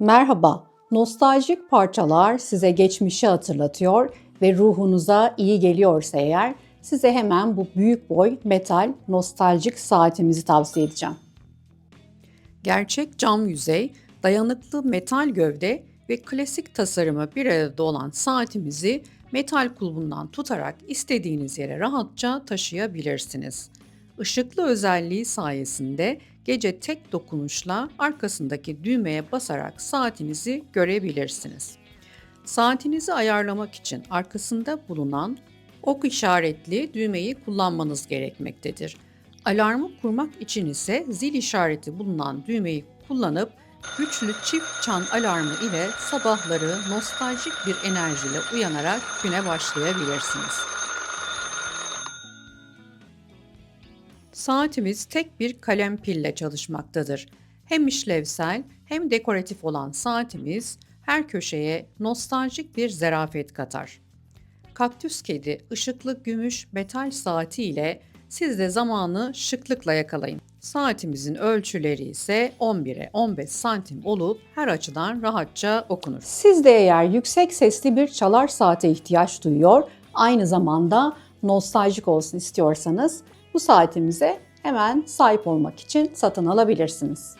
Merhaba, nostaljik parçalar size geçmişi hatırlatıyor ve ruhunuza iyi geliyorsa eğer size hemen bu büyük boy metal nostaljik saatimizi tavsiye edeceğim. Gerçek cam yüzey, dayanıklı metal gövde ve klasik tasarımı bir arada olan saatimizi metal kulbundan tutarak istediğiniz yere rahatça taşıyabilirsiniz. Işıklı özelliği sayesinde gece tek dokunuşla arkasındaki düğmeye basarak saatinizi görebilirsiniz. Saatinizi ayarlamak için arkasında bulunan ok işaretli düğmeyi kullanmanız gerekmektedir. Alarmı kurmak için ise zil işareti bulunan düğmeyi kullanıp güçlü çift çan alarmı ile sabahları nostaljik bir enerjiyle uyanarak güne başlayabilirsiniz. Saatimiz tek bir kalem pille çalışmaktadır. Hem işlevsel hem dekoratif olan saatimiz her köşeye nostaljik bir zerafet katar. Kaktüs kedi ışıklı gümüş metal saati ile siz de zamanı şıklıkla yakalayın. Saatimizin ölçüleri ise 11'e 15 santim olup her açıdan rahatça okunur. Siz de eğer yüksek sesli bir çalar saate ihtiyaç duyuyor, aynı zamanda nostaljik olsun istiyorsanız bu saatimize hemen sahip olmak için satın alabilirsiniz.